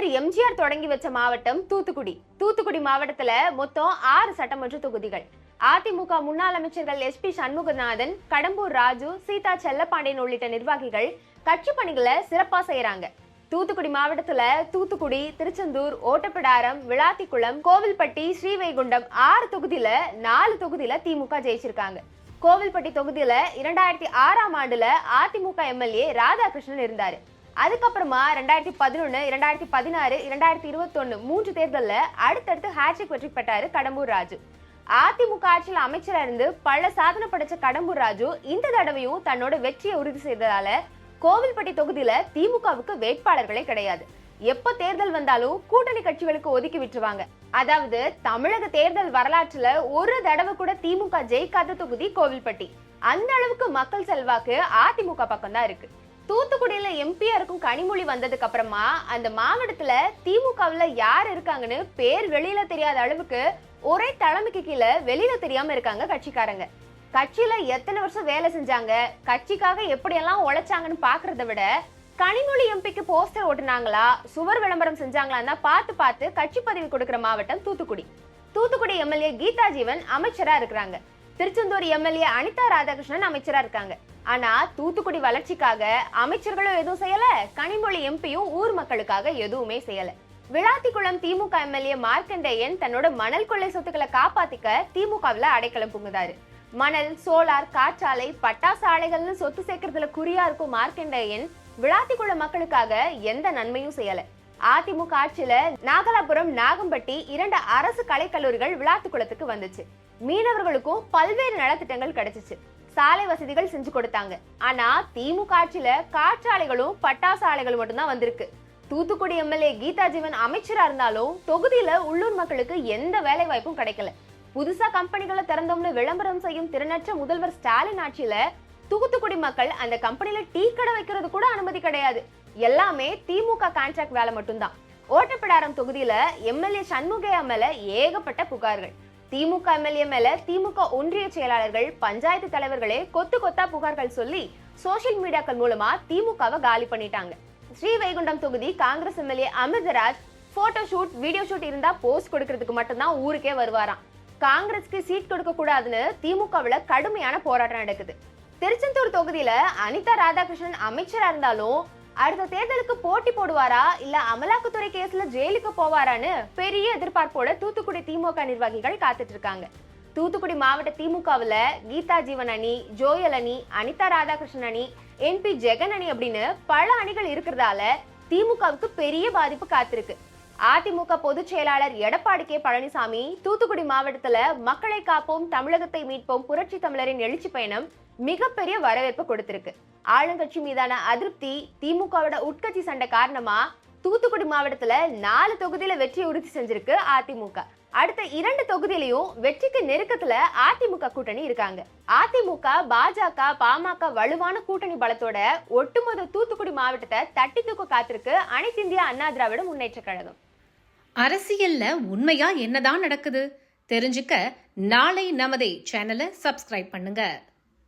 தலைவர் எம்ஜிஆர் தொடங்கி வச்ச மாவட்டம் தூத்துக்குடி. தூத்துக்குடி மாவட்டத்துல மொத்தம் ஆறு சட்டமன்ற தொகுதிகள். அதிமுக முன்னாள் அமைச்சர்கள் எஸ் பி சண்முகநாதன் கடம்பூர் ராஜு சீதா செல்லப்பாண்டியன் உள்ளிட்ட நிர்வாகிகள் கட்சி பணிகளை சிறப்பா செய்யறாங்க தூத்துக்குடி மாவட்டத்துல தூத்துக்குடி திருச்செந்தூர் ஓட்டப்பிடாரம் விளாத்திக்குளம் கோவில்பட்டி ஸ்ரீவைகுண்டம் ஆறு தொகுதியில நாலு தொகுதியில திமுக ஜெயிச்சிருக்காங்க. கோவில்பட்டி தொகுதியில இரண்டாயிரத்தி ஆறாம் ஆண்டுல அதிமுக எம்எல்ஏ ராதாகிருஷ்ணன் இருந்தாரு. அதுக்கப்புறமா ரெண்டாயிரத்தி பதினொன்று இரண்டாயிரத்தி பதினாறு இரண்டாயிரத்தி இருபத்தொன்னு மூன்று தேர்தலில் அடுத்தடுத்து ஹேட்ரிக் வெற்றி பெற்றார் கடம்பூர் ராஜு. அதிமுக ஆட்சியில் அமைச்சராக இருந்து பல சாதனை படைச்ச கடம்பூர் ராஜு இந்த தடவையும் தன்னோட வெற்றியை உறுதி செய்ததால கோவில்பட்டி தொகுதியில திமுகவுக்கு வேட்பாளர்களே கிடையாது. எப்போ தேர்தல் வந்தாலும் கூட்டணி கட்சிகளுக்கு ஒதுக்கி விட்டுருவாங்க. அதாவது தமிழக தேர்தல் வரலாற்றுல ஒரு தடவை கூட திமுக ஜெயிக்காத தொகுதி கோவில்பட்டி. அந்த அளவுக்கு மக்கள் செல்வாக்கு அதிமுக பக்கம் தான் இருக்கு. தூத்துக்குடியில் எம்பியா இருக்கும் கனிமொழி வந்ததுக்கு அப்புறமா அந்த மாவட்டத்துல திமுகவுல யார் இருக்காங்கன்னு பேர் வெளியில தெரியாத அளவுக்கு ஒரே தலைமைக்கு கீழே வெளியில தெரியாம இருக்காங்க கட்சிக்காரங்க. கட்சியில எத்தனை வருஷம் வேலை செஞ்சாங்க கட்சிக்காக எப்படியெல்லாம் உழைச்சாங்கன்னு பாக்குறத விட கனிமொழி எம்பிக்கு போஸ்டர் ஓட்டுனாங்களா சுவர் விளம்பரம் செஞ்சாங்களான்னா பார்த்து பார்த்து கட்சி பதவி கொடுக்குற மாவட்டம் தூத்துக்குடி. தூத்துக்குடி எம்எல்ஏ கீதா ஜீவன் அமைச்சரா இருக்கிறாங்க. திருச்செந்தூர் எம்எல்ஏ அனிதா ராதாகிருஷ்ணன் அமைச்சரா இருக்காங்க. ஆனா தூத்துக்குடி வளர்ச்சிக்காக அமைச்சர்களும் எதுவும் செய்யல கனிமொழி எம்பியும் ஊர் மக்களுக்காக எதுவுமே செய்யல. விளாத்திக்குளம் திமுக எம்எல்ஏ மார்க்கண்டேயன் தன்னோட மணல் கொள்ளை சொத்துக்களை காப்பாத்திக்க திமுகவில் அடைக்கலம் புங்குதாரு மணல் சோலார் காற்றாலை பட்டாசு ஆலைகள்னு சொத்து சேர்க்கறதுல குறியா இருக்கும் மார்க்கண்டேயன் விளாத்திக்குளம் மக்களுக்காக எந்த நன்மையும் செய்யல. அதிமுக ஆட்சியில நாகலாபுரம் நாகம்பட்டி இரண்டு அரசு கலைக்கல்லூரிகள் விளாத்துக்குளத்துக்கு வந்துச்சு. மீனவர்களுக்கும் பல்வேறு நலத்திட்டங்கள் கிடைச்சிச்சு. சாலை வசதிகள் செஞ்சு கொடுத்தாங்க. ஆனா திமுக ஆட்சியில காற்றாலைகளும் பட்டாசு ஆலைகளும் மட்டும்தான் வந்திருக்கு. தூத்துக்குடி எம்எல்ஏ கீதா ஜீவன் அமைச்சரா இருந்தாலும் தொகுதியில உள்ளூர் மக்களுக்கு எந்த வேலை வாய்ப்பும் கிடைக்கல. புதுசா கம்பெனிகளை திறந்தோம்னு விளம்பரம் செய்யும் திறனற்ற முதல்வர் ஸ்டாலின் ஆட்சியில தூத்துக்குடி மக்கள் அந்த கம்பெனில டீ கடை வைக்கிறது கூட அனுமதி கிடையாது. எல்லாமே திமுக கான்ட்ராக்ட் வேலை மட்டும்தான். ஓட்டப்பிடாரம் தொகுதியில எம்எல்ஏ சண்முகையா மேல ஏகப்பட்ட புகார்கள். திமுக எம்எல்ஏ மேல திமுக ஒன்றிய செயலாளர்கள் பஞ்சாயத்து தலைவர்களே கொத்து கொத்தா புகார்கள் சொல்லி சோசியல் மீடியாக்கள் மூலமா திமுகவை காலி பண்ணிட்டாங்க. ஸ்ரீவைகுண்டம் தொகுதி Congress MLA Amirtharaj photo shoot video shoot இருந்தா போஸ்ட் கொடுக்கறதுக்கு மட்டும்தான் ஊருக்கே வருவாராம். காங்கிரஸ்க்கு சீட் கொடுக்க கூடாதுன்னு திமுகவுல கடுமையான போராட்டம் நடக்குது. திருச்செந்தூர் தொகுதியில அனிதா ராதாகிருஷ்ணன் அமைச்சரா இருந்தாலும் அடுத்த தேர்தலுக்கு போட்டி போடுவாரா? இல்ல அமலாக்கத்துறை கேஸ்ல ஜெயிலுக்கு போவாரான்னு பெரிய எதிர்பார்ப்போட தூத்துக்குடி திமுக நிர்வாகிகள் காத்துட்டு இருக்காங்க தூத்துக்குடி மாவட்ட திமுகவுல கீதா ஜீவன் அணி ஜோயல் அணி அனிதா ராதாகிருஷ்ணன் அணி என்பி ஜெகன் அணி அப்படின்னு பல அணிகள் இருக்கிறதால திமுகவுக்கு பெரிய பாதிப்பு காத்திருக்கு. அதிமுக பொதுச் செயலாளர் எடப்பாடி கே பழனிசாமி தூத்துக்குடி மாவட்டத்துல மக்களை காப்போம் தமிழகத்தை மீட்போம் புரட்சி தமிழரின் எழுச்சி பயணம் மிகப்பெரிய வரவேற்பு கொடுத்திருக்கு. ஆளுங்கட்சி மீதான அதிருப்தி திமுகவோட உட்கட்சி சண்டை காரணமா தூத்துக்குடி மாவட்டத்துல நாலு தொகுதியில வெற்றி உறுதி செஞ்சிருக்கு அதிமுக. அடுத்த இரண்டு தொகுதியிலையும் வெற்றிக்கு நெருக்கத்துல அதிமுக கூட்டணி இருக்காங்க. அதிமுக பாஜக பாமக வலுவான கூட்டணி பலத்தோட ஒட்டுமொத்த தூத்துக்குடி மாவட்டத்தை தட்டி தூக்க காத்திருக்கு அனைத்து இந்திய அண்ணா திராவிட முன்னேற்ற கழகம். அரசியல்ல உண்மையா என்னதான் நடக்குது? தெரிஞ்சுக்க நாளை நமதே சேனலை சப்ஸ்கிரைப் பண்ணுங்க.